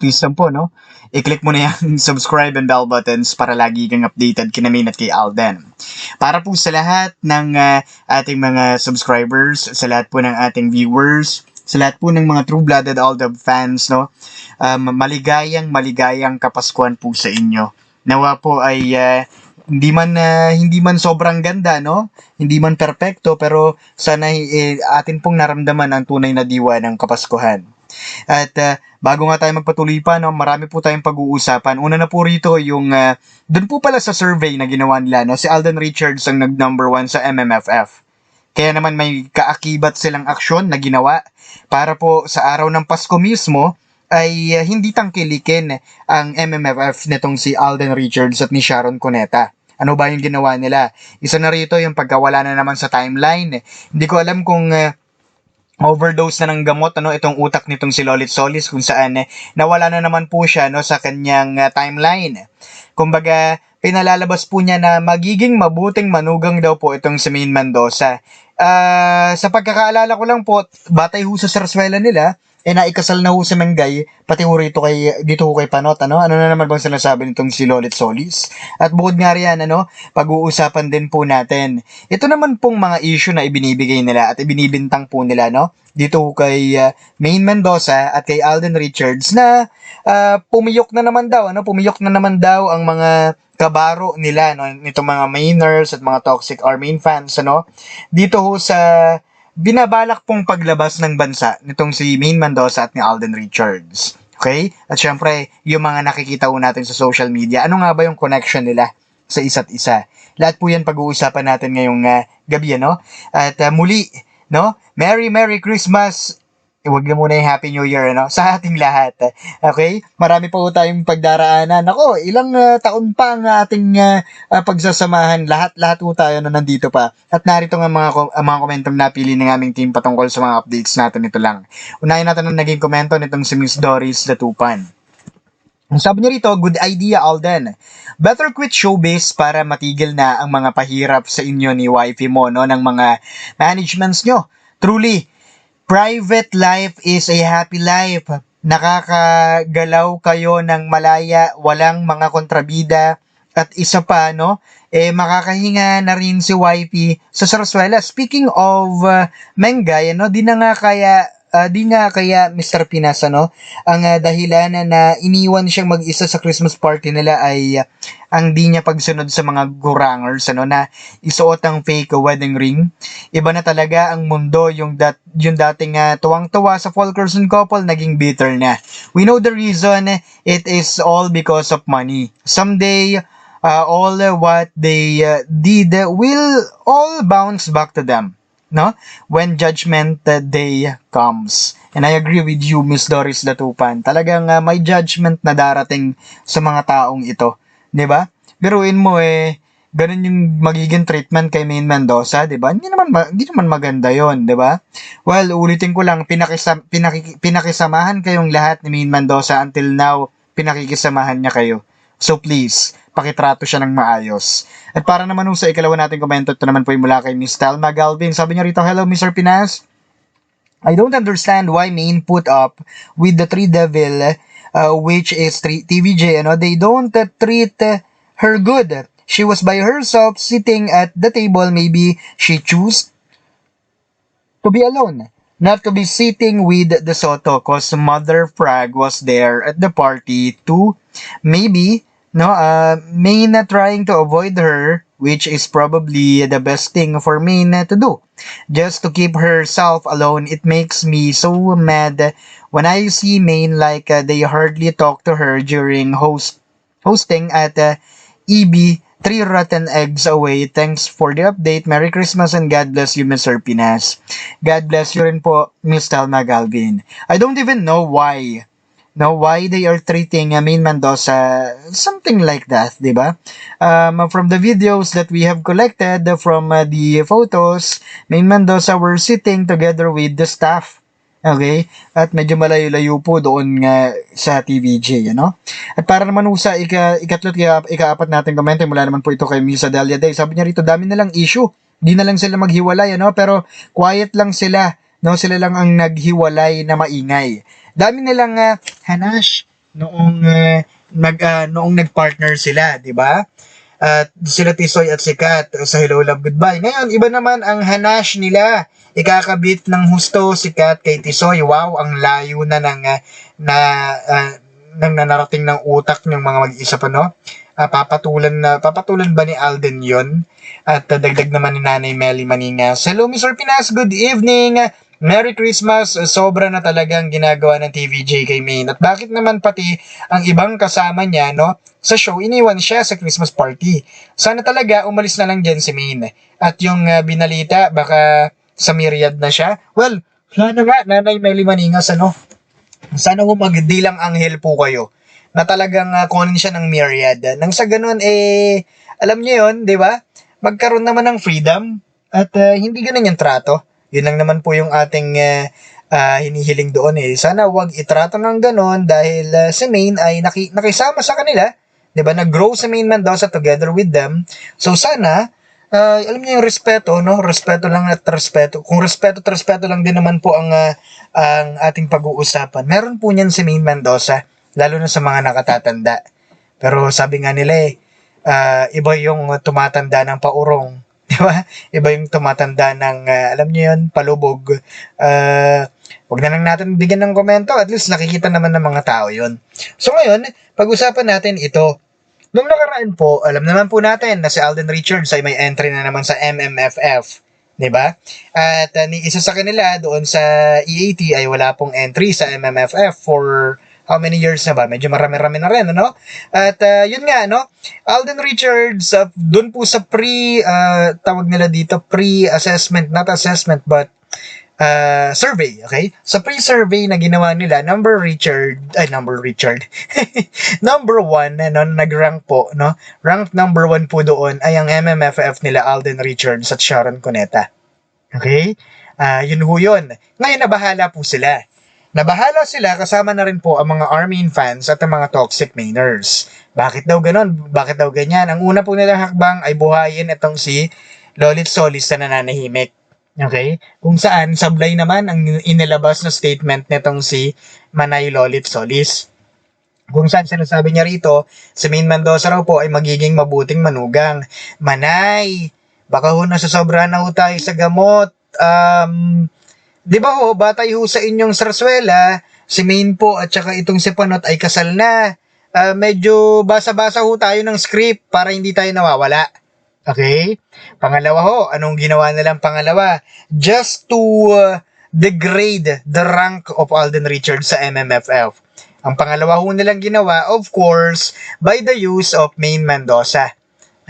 please lang po, no? I-click mo na yung subscribe and bell buttons para lagi kang updated kina Maine at kay Alden. Para po sa lahat ng ah, ating mga subscribers, sa lahat po ng ating viewers, sa lahat po ng mga true-blooded Aldab fans, no? Um, maligayang, maligayang kapaskuhan po sa inyo. Nawa po ay ah, hindi man ah, hindi man sobrang ganda, no? Hindi man perpekto, pero sana eh, atin pong naramdaman ang tunay na diwa ng kapaskuhan. At ah, bago nga tayo magpatuloy pa, no, marami po tayong pag-uusapan. Una na po rito yung, uh, doon po pala sa survey na ginawa nila, no, si Alden Richards ang nag-number one sa MMFF. Kaya naman may kaakibat silang aksyon na ginawa para po sa araw ng Pasko mismo ay uh, hindi tangkilikin ang MMFF nitong si Alden Richards at ni Sharon Cuneta. Ano ba yung ginawa nila? Isa na rito yung pagkawala na naman sa timeline. Hindi ko alam kung uh, overdose na ng gamot ano itong utak nitong si Lolit Solis kung saan eh, nawala na naman po siya no sa kanyang uh, timeline. Kumbaga pinalalabas po niya na magiging mabuting manugang daw po itong si Maine Mendoza. Ah, sa pagkakaalala ko lang po, batay ho sa sarswela nila, eh naikasal na ho si Mengay, pati ho rito kay, dito ho kay Panot, ano? Ano na naman bang sinasabi nitong si Lolit Solis? At bukod nga riyan, ano, pag-uusapan din po natin. Ito naman pong mga issue na ibinibigay nila at ibinibintang po nila, no? Dito ho kay uh, Maine Mendoza at kay Alden Richards na ah, pumiyok na naman daw, ano? Pumiyok na naman daw ang mga kabaro nila no nitong mga mainers at mga toxic or main fans ano dito ho sa binabalak pong paglabas ng bansa nitong si Maine Mendoza at ni Alden Richards. Okay? At syempre, yung mga nakikita ho natin sa social media, ano nga ba yung connection nila sa isa't isa? Lahat po yan pag-uusapan natin ngayong uh, gabi, ano? At uh, muli, no? Merry Merry Christmas Huwag na muna yung Happy New Year, ano? Sa ating lahat. Okay? Marami pa po tayong pagdaraanan. Ako, ilang uh, taon pa ang ating uh, uh, pagsasamahan. Lahat-lahat po tayo na nandito pa. At narito nga mga, ko- mga komentong napili ng aming team patungkol sa mga updates natin ito lang. Unahin natin ang naging komento nitong si Miss Doris Latupan. Sabi niya rito, good idea Alden. Better quit showbiz para matigil na ang mga pahirap sa inyo ni wifey mo no ng mga managements nyo. Truly, private life is a happy life. Nakakagalaw kayo ng malaya, walang mga kontrabida at isa pa no, eh makakahinga na rin si wifey sa Sarsuela. Speaking of uh, Mengay, ano, di na nga kaya ah, di nga kaya Mr. Pinas ano, ang ah, dahilan na, iniwan siyang mag-isa sa Christmas party nila ay ah, ang di niya pagsunod sa mga gurangers ano na isuot ang fake wedding ring. Iba na talaga ang mundo yung dat yung dating ah, tuwang-tuwa sa Fulkerson couple naging bitter na. We know the reason it is all because of money. Someday uh, all what they uh, did will all bounce back to them no? When judgment uh, day comes. And I agree with you, Miss Doris Latupan. Talagang uh, may judgment na darating sa mga taong ito. 'Di ba? Biruin mo eh, ganun yung magiging treatment kay Maine Mendoza, 'di ba? Hindi naman ma- hindi naman maganda 'yon, 'di ba? Well, ulitin ko lang, pinakisa, pinaki, pinakisamahan kayong lahat ni Maine Mendoza until now, pinakikisamahan niya kayo. So please, pakitrato siya ng maayos. At para naman ho sa ikalawa nating komento, ito naman po yung mula kay Miss Talma Galvin. Sabi niya rito, Hello Mr. Pinas. I don't understand why Maine put up with the Three Devil, uh, which is TVJ. Ano? They don't uh, treat uh, her good. She was by herself sitting at the table. Maybe she chose to be alone. Not to be sitting with the Soto cause Mother Frag was there at the party too. Maybe no uh Maine trying to avoid her which is probably the best thing for Maine to do just to keep herself alone it makes me so mad when I see Maine like uh, they hardly talk to her during host hosting at uh, EB Three rotten eggs away. Thanks for the update. Merry Christmas and God bless you, Mr. Pinas. God bless you rin po, Miss Talma Galvin. I don't even know why no why they are treating uh, Main Mendoza something like that, 'di ba? Um, from the videos that we have collected from uh, the photos, Main Mendoza were sitting together with the staff. Okay? At medyo malayo-layo po doon nga sa TVJ, ano? At para naman sa ika, ikatlo't ika, ikaapat natin komento, mula naman po ito kay Misa Delia Day. Sabi niya rito, dami na lang issue. Di na lang sila maghiwalay, ano? Pero quiet lang sila. No, sila lang ang naghiwalay na maingay. Dami nilang uh, hanash noong uh, nag ah, noong nagpartner sila, 'di ba? At sila Tisoy at Sikat sa Hello Love Goodbye. Ngayon, iba naman ang hanash nila. Ikakabit ng husto Sikat kay Tisoy. Wow, ang layo na ng ah, na ah, nang nanarating ng utak ng mga mag-isa pa, no? Ah, papatulan na papatulan ba ni Alden yon At ah, dagdag naman ni Nanay Melly Maningas. Hello, Mr. Pinas. Good evening. Merry Christmas. Sobra na talagang ginagawa ng TVJ kay Maine. At bakit naman pati ang ibang kasama niya, no? Sa show, iniwan siya sa Christmas party. Sana talaga umalis na lang dyan si Maine. At yung ah, binalita, baka sa myriad na siya. Well, sana nga, Nanay Melly Maningas, ano? Sana ho magdilang anghel po kayo na talagang uh, kunin siya ng myriad. Nang sa ganun, eh, alam niyo yon di ba? Magkaroon naman ng freedom at ah, hindi ganun yung trato. Yun lang naman po yung ating ah, ah, hinihiling doon eh. Sana wag itrato ng ganun dahil ah, si Maine ay naki, nakisama sa kanila. ba? Nag-grow si Maine Mendoza together with them. So sana ah, alam niyo yung respeto, no? Respeto lang at respeto. Kung respeto at respeto lang din naman po ang ah, ang ating pag-uusapan. Meron po niyan si Maine Mendoza, lalo na sa mga nakatatanda. Pero sabi nga nila eh, ah, iba yung tumatanda ng paurong. Di ba? Iba yung tumatanda ng, ah, alam niyo yun, palubog. Uh, Huwag na lang natin bigyan ng komento. At least nakikita naman ng mga tao yun. So ngayon, pag-usapan natin ito. Nung nakaraan po, alam naman po natin na si Alden Richards ay may entry na naman sa MMFF. 'di ba? At uh, ni isa sa kanila doon sa EAT ay wala pong entry sa MMFF for how many years na ba? Medyo marami-rami na rin, ano? At uh, yun nga, no? Alden Richards, uh, doon po sa pre, uh, tawag nila dito, pre-assessment, not assessment, but uh, survey, okay? Sa pre-survey na ginawa nila, number Richard, ay, number Richard, number one, ano, nag-rank po, no? Rank number one po doon ay ang MMFF nila, Alden Richards at Sharon Cuneta. Okay? Ah, yun ho yun. Ngayon, nabahala po sila. Nabahala sila kasama na rin po ang mga Armin fans at ang mga toxic mainers. Bakit daw ganon? Bakit daw ganyan? Ang una po nilang hakbang ay buhayin itong si Lolit Solis na nananahimik. Okay? Kung saan, sablay naman ang inilabas na statement nitong si Manay Lolit Solis. Kung saan sinasabi niya rito, si Main Mendoza raw po ay magiging mabuting manugang. Manay, baka ho nasasobrahan na ho tayo sa gamot. Um, di ba ho, batay ho sa inyong sarswela, si Main po at saka itong si Panot ay kasal na. Ah, medyo basa-basa ho tayo ng script para hindi tayo nawawala. Okay? Pangalawa ho, anong ginawa nilang pangalawa? Just to uh, degrade the rank of Alden Richards sa MMFF. Ang pangalawa ho nilang ginawa, of course, by the use of Main Mendoza.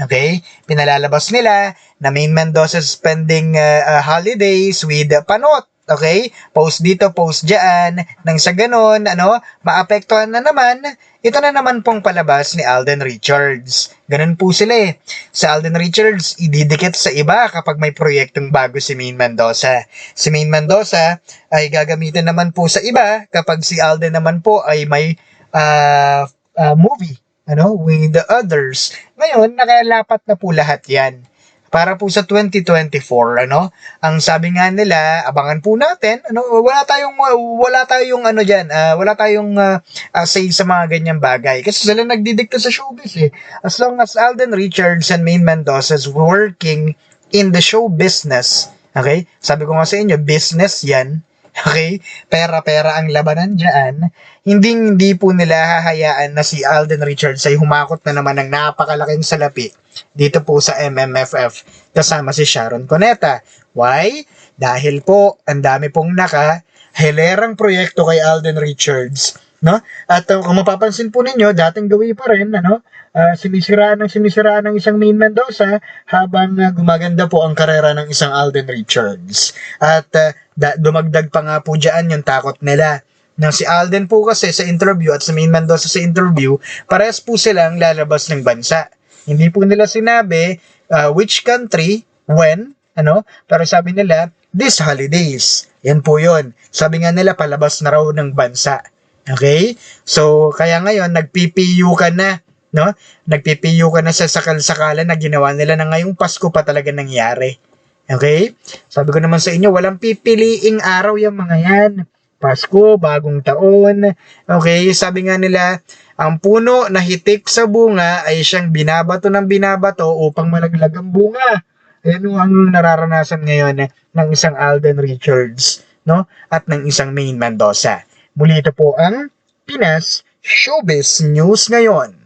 Okay? Pinalalabas nila na Main Mendoza spending uh, uh, holidays with Panot. Okay? Post dito, post dyan. Nang sa ganon, ano, maapektuhan na naman, ito na naman pong palabas ni Alden Richards. Ganon po sila eh. Si Alden Richards, ididikit sa iba kapag may proyektong bago si Main Mendoza. Si Main Mendoza ay gagamitin naman po sa iba kapag si Alden naman po ay may uh, uh, movie ano, with the others. Ngayon, nakalapat na po lahat yan. Para po sa 2024, ano, ang sabi nga nila, abangan po natin, ano, wala tayong, wala tayong, ano dyan, ah, wala tayong uh, uh, say sa mga ganyang bagay. Kasi sila nagdidikta sa showbiz eh. As long as Alden Richards and Main Mendoza is working in the show business, okay, sabi ko nga sa inyo, business yan, Okay? Pera-pera ang labanan dyan. Hindi hindi po nila hahayaan na si Alden Richards ay humakot na naman ng napakalaking salapi dito po sa MMFF kasama si Sharon Cuneta. Why? Dahil po ang dami pong naka helerang proyekto kay Alden Richards no? At uh, kung mapapansin po ninyo, dating gawi pa rin, ano, uh, sinisiraan ng sinisiraan ng isang Main Mendoza habang uh, gumaganda po ang karera ng isang Alden Richards. At uh, da- dumagdag pa nga po diyan yung takot nila Na si Alden po kasi sa interview at si Main Mendoza sa interview, parehas po silang lalabas ng bansa. Hindi po nila sinabi uh, which country, when, ano, pero sabi nila, this holidays. Yan po yun. Sabi nga nila, palabas na raw ng bansa. Okay? So, kaya ngayon, nagpipiyu ka na, no? Nagpipiyu ka na sa sakal-sakalan na ginawa nila na ngayong Pasko pa talaga nangyari. Okay? Sabi ko naman sa inyo, walang pipiliing araw yung mga yan. Pasko, bagong taon. Okay, sabi nga nila, ang puno na hitik sa bunga ay siyang binabato ng binabato upang malaglag ang bunga. Yung ang nararanasan ngayon ng isang Alden Richards, no? At ng isang Main Mendoza. Muli ito po ang Pinas Showbiz News ngayon.